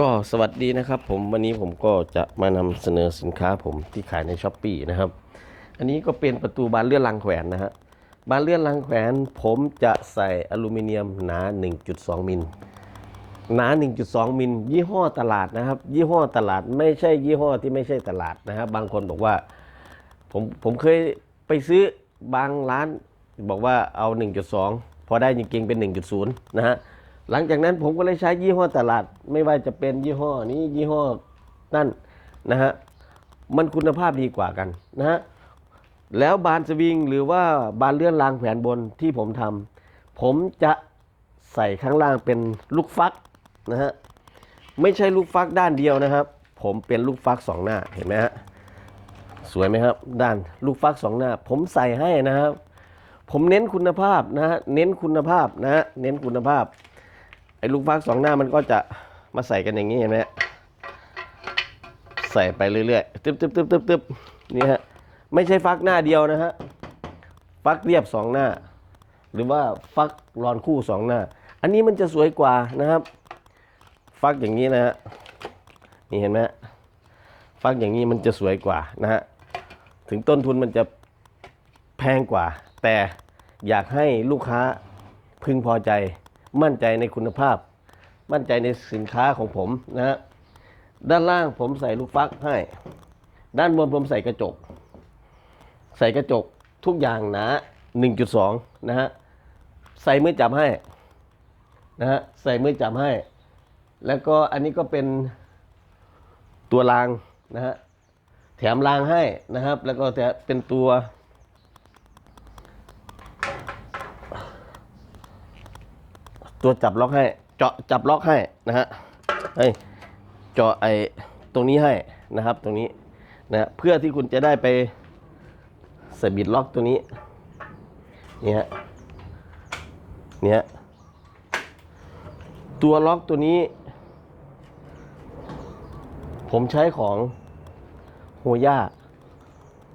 ก็สวัสดีนะครับผมวันนี้ผมก็จะมานำเสนอสินค้าผมที่ขายในช้อปปีนะครับ อันนี้ก็เป็นประตูบานเลื่อนลังแขวนนะฮะบานเลื่อนลังแขวนผมจะใส่อลูมิเนียมหนา 1.2 มิลหนา 1.2 มิลยี่ห้อตลาดนะครับ ยี่ห้อตลาดไม่ใช่ยี่ห้อที่ไม่ใช่ตลาดนะครับ บางคนบอกว่าผมผมเคยไปซื้อบางร้านบอกว่าเอา 1.2 พอได้จริงๆเป็น 1.0 นะฮะ หลังจากนั้นผมก็เลยใช้ยี่ห้อตลาด ไม่ว่าจะเป็นยี่ห้อนี้ยี่ห้อนั่นนะฮะมันคุณภาพดีกว่ากันนะฮะแล้วบานสวิงหรือว่าบานเลื่อนรางแผนบนที่ผมทำผมจะใส่ข้างล่างเป็นลูกฟักนะฮะไม่ใช่ลูกฟักด้านเดียวนะครับ ผมเป็นลูกฟักสองหน้าเห็นไหมฮะสวยไหมครับ ด้านลูกฟักสองหน้า ผมใส่ให้นะครับ ผมเน้นคุณภาพนะฮะเน้นคุณภาพนะฮะเน้นคุณภาพ ไอ้ลูกฟักสองหน้ามันก็จะมาใส่กันอย่างนี้เห็นไหมฮะใส่ไปเรื่อยๆตึ๊บตึ๊บตึ๊บตึ๊บตึ๊บนี่ฮะไม่ใช่ฟักหน้าเดียวนะฮะฟักเรียบสองหน้า หรือว่าฟักรอนคู่สองหน้า อันนี้มันจะสวยกว่านะครับ ฟักอย่างนี้นะฮะนี่เห็นไหมฮะฟักอย่างนี้มันจะสวยกว่านะฮะถึงต้นทุนมันจะแพงกว่า แต่อยากให้ลูกค้าพึงพอใจ มั่นใจในคุณภาพ มั่นใจในสินค้าของผมนะฮะด้านล่างผมใส่ลูกฟักให้ ด้านบนผมใส่กระจก ใส่กระจกทุกอย่างหนา1.2 นะฮะ ใส่มือจับให้ นะฮะ ใส่มือจับให้ แล้วก็อันนี้ก็เป็นตัวรางนะฮะ แถมรางให้นะครับ แล้วก็แถมเป็นตัว ตัวจับล็อกให้ เจาะจับล็อกให้นะฮะเฮ้ยเจาะไอ้ตรงนี้ให้นะครับ ตรงนี้นะเพื่อที่คุณจะได้ไปใส่บิดล็อกตัวนี้นี่ฮะเนี่ยฮะตัวล็อกตัวนี้ ผมใช้ของโฮย่า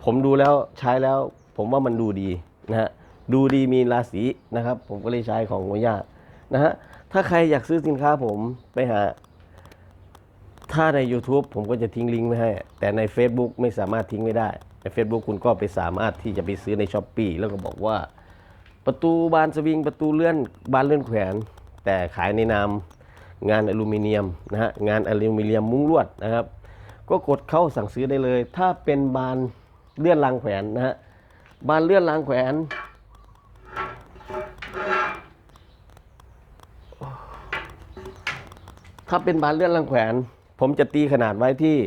ผมดูแล้วใช้แล้ว ผมว่ามันดูดีนะฮะดูดีมีราศีนะครับ ผมก็เลยใช้ของโฮย่า นะฮะ ถ้าใครอยากซื้อสินค้าผมไปหา ถ้าใน YouTube ผมก็จะทิ้งลิงก์ไว้ให้ แต่ใน Facebook ไม่สามารถทิ้งไว้ได้ ใน Facebook คุณก็ไปสามารถที่จะไปซื้อใน s h อ p e e แล้วก็บอกว่า ประตูบานสวิง ประตูเลื่อนบานเลื่อนแขวน แต่ขายในนามงานอลูมิเนียมนะฮะ งานอลูมิเนียมมุ้งลวดนะครับ ก็กดเข้าสั่งซื้อได้เลย ถ้าเป็นบานเลื่อนรางแขวนนะฮะ บานเลื่อนรางแขวน ถ้าเป็นบานเลื่อนรางแขวน ผมจะตีขนาดไว้ที่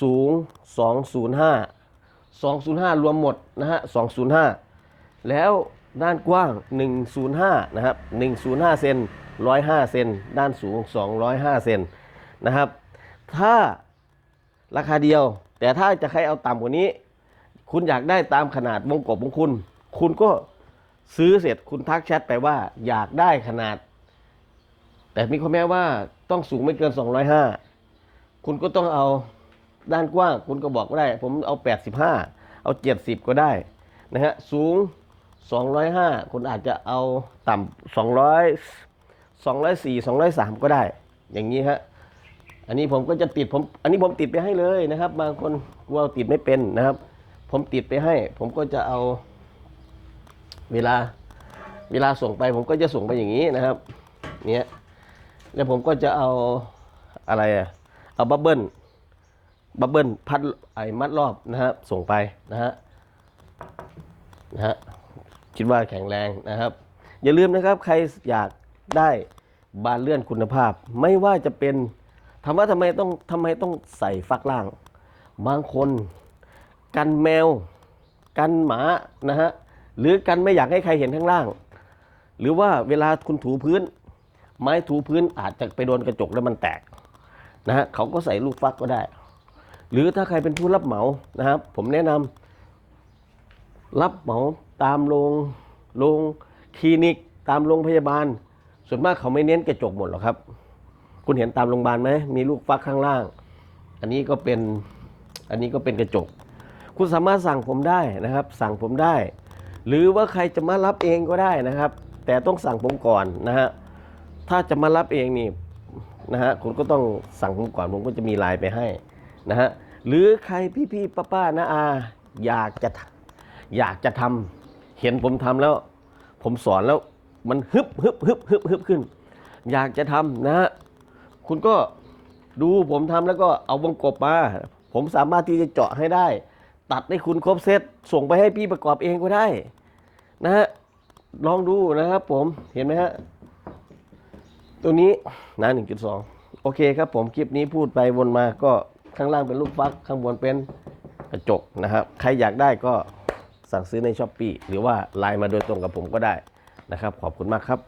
สูง 205 205 รวมหมดนะฮะ 205 แล้วด้านกว้าง 105 นะครับ 105 เซน 105 เซน ด้านสูง 205 เซนนะครับ ถ้าราคาเดียว แต่ถ้าจะใครเอาต่ำกว่านี้ คุณอยากได้ตามขนาดวงกบของคุณ คุณก็ซื้อเสร็จคุณทักแชทไปว่าอยากได้ขนาด แต่มีข้อแม้ว่าต้องสูงไม่เกิน 205 คุณก็ต้องเอาด้านกว้าง คุณก็บอกก็ได้ ผมเอา 85 เอา 70 ก็ได้นะฮะสูง 205 คุณอาจจะเอาต่ำ200 204 203 ก็ได้ อย่างนี้ฮะอันนี้ผมก็จะติดผมอันนี้ผมติดไปให้เลยนะครับ บางคนกลัวติดไม่เป็นนะครับ ผมติดไปให้ ผมก็จะเอาเวลาเวลาส่งไปผมก็จะส่งไปอย่างนี้นะครับ เนี้ย แล้วผมก็จะเอาอะไรอะเอาบับเบิ้ลบับเบิ้ลพัดไอ้มัดรอบนะฮะส่งไปนะฮะนะฮะคิดว่าแข็งแรงนะครับ อย่าลืมนะครับใครอยากได้บานเลื่อนคุณภาพ ไม่ว่าจะเป็นถามว่าทำไมต้องทำไมต้องใส่ฟักล่าง บางคน กันแมว กันหมานะฮะหรือกันไม่อยากให้ใครเห็นข้างล่าง หรือว่าเวลาคุณถูพื้น ไม้ถูพื้นอาจจะไปโดนกระจกแล้วมันแตกนะฮะเขาก็ใส่ลูกฟักก็ได้ หรือถ้าใครเป็นผู้รับเหมานะครับผมแนะนำรับเหมาตามโรงโรงคลินิก ตามโรงพยาบาล ส่วนมากเขาไม่เน้นกระจกหมดหรอกครับ คุณเห็นตามโรงพยาบาลไหมมีลูกฟักข้างล่าง อันนี้ก็เป็นอันนี้ก็เป็นกระจก คุณสามารถสั่งผมได้นะครับ สั่งผมได้ หรือว่าใครจะมารับเองก็ได้นะครับ แต่ต้องสั่งผมก่อนนะฮะ ถ้าจะมารับเองนี่นะฮะคุณก็ต้องสั่งผมก่อนผมก็จะมีไลน์ไปให้นะฮะหรือใครพี่ๆป้าๆนะอาอยากจะอยากจะทำเห็นผมทำแล้ว ผมสอนแล้วมันฮึบฮึบฮึบฮึบฮึบขึ้น อยากจะทำนะฮะคุณก็ดูผมทำแล้วก็เอาวงกบมาผมสามารถที่จะเจาะให้ได้ ตัดให้คุณครบเซตส่งไปให้พี่ประกอบเองก็ได้ นะฮะลองดูนะครับผมเห็นไหมฮะ ตัวนี้นะ1.2 โอเคครับผมคลิปนี้พูดไปวนมาก็ข้างล่างเป็นลูกฟักข้างบนเป็นกระจกนะครับ ใครอยากได้ก็สั่งซื้อในช้อปปีหรือว่าไลน์มาโดยตรงกับผมก็ได้นะครับ ขอบคุณมากครับ